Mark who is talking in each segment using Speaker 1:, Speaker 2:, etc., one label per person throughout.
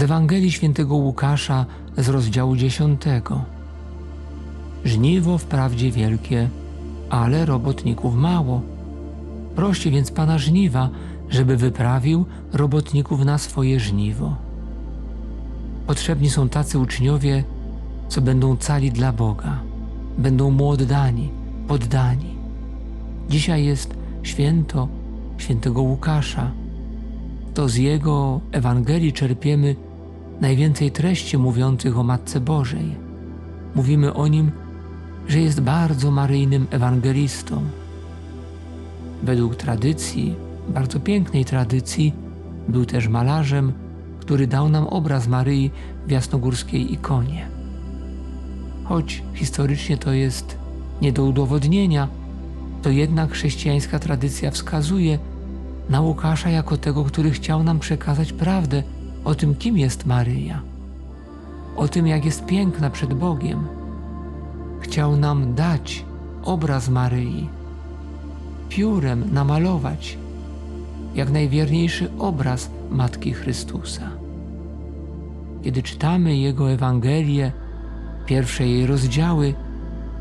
Speaker 1: z Ewangelii Świętego Łukasza z rozdziału 10. Żniwo wprawdzie wielkie, ale robotników mało. Proście więc Pana żniwa, żeby wyprawił robotników na swoje żniwo. Potrzebni są tacy uczniowie, co będą cali dla Boga, będą mu oddani, poddani. Dzisiaj jest święto świętego Łukasza. To z jego Ewangelii czerpiemy najwięcej treści mówiących o Matce Bożej. Mówimy o nim, że jest bardzo maryjnym ewangelistą. Według tradycji, bardzo pięknej tradycji, był też malarzem, który dał nam obraz Maryi w jasnogórskiej ikonie. Choć historycznie to jest nie do udowodnienia, to jednak chrześcijańska tradycja wskazuje na Łukasza jako tego, który chciał nam przekazać prawdę o tym, kim jest Maryja, o tym, jak jest piękna przed Bogiem. Chciał nam dać obraz Maryi, piórem namalować jak najwierniejszy obraz Matki Chrystusa. Kiedy czytamy Jego Ewangelię, pierwsze jej rozdziały,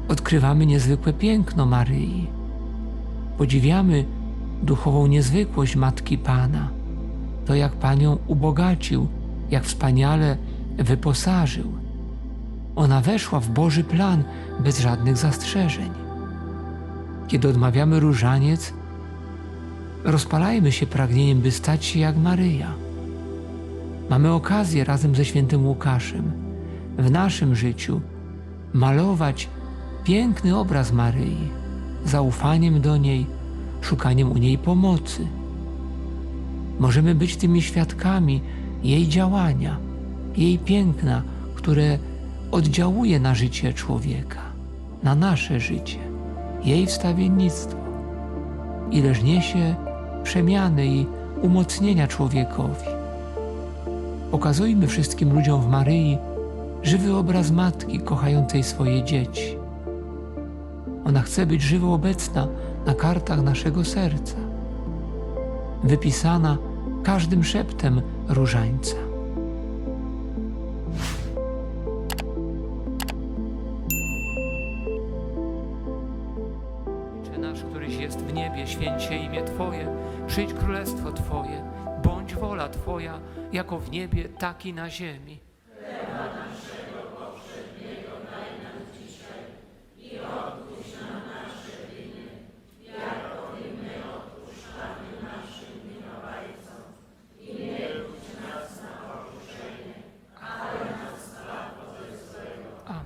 Speaker 1: odkrywamy niezwykłe piękno Maryi. Podziwiamy duchową niezwykłość Matki Pana, to jak Pan ją ubogacił, jak wspaniale wyposażył. Ona weszła w Boży plan bez żadnych zastrzeżeń. Kiedy odmawiamy różaniec, rozpalajmy się pragnieniem, by stać się jak Maryja. Mamy okazję razem ze świętym Łukaszem w naszym życiu malować piękny obraz Maryi, zaufaniem do niej, szukaniem u niej pomocy. Możemy być tymi świadkami jej działania, jej piękna, które oddziałuje na życie człowieka, na nasze życie, jej wstawiennictwo. Ileż niesie przemiany i umocnienia człowiekowi. Pokazujmy wszystkim ludziom w Maryi żywy obraz matki kochającej swoje dzieci. Ona chce być żywo obecna na kartach naszego serca, wypisana każdym szeptem różańca. Ojcze nasz, któryś jest w niebie, święć się imię Twoje, przyjdź królestwo Twoje, bądź wola Twoja, jako w niebie, tak i na ziemi. Amen.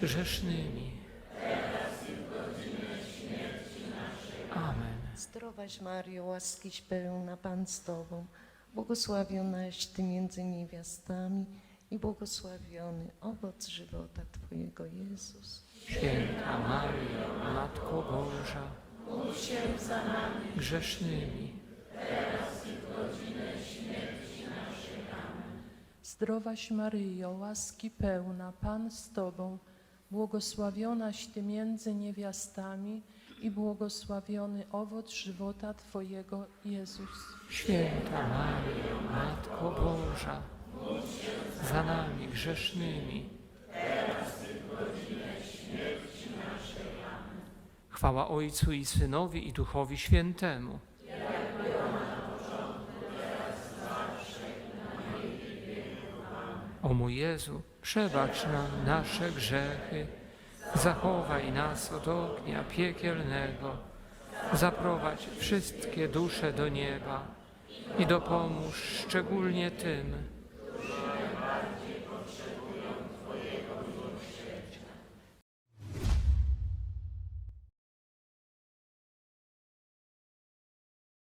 Speaker 1: grzesznymi. Amen.
Speaker 2: Zdrowaś Mario, łaskiś pełna Pan z Tobą, błogosławionaś Ty między niewiastami i błogosławiony owoc żywota Twojego Jezus.
Speaker 1: Święta Maryjo, Matko Boża, módl się za nami grzesznymi.
Speaker 3: Zdrowaś Maryjo, łaski pełna, Pan z Tobą, błogosławionaś Ty między niewiastami i błogosławiony owoc żywota Twojego, Jezus.
Speaker 1: Święta Maryjo, Matko Boża, za nami grzesznymi. Chwała Ojcu i Synowi i Duchowi Świętemu. O mój Jezu, przebacz nam nasze grzechy, zachowaj nas od ognia piekielnego, zaprowadź wszystkie dusze do nieba i dopomóż szczególnie tym,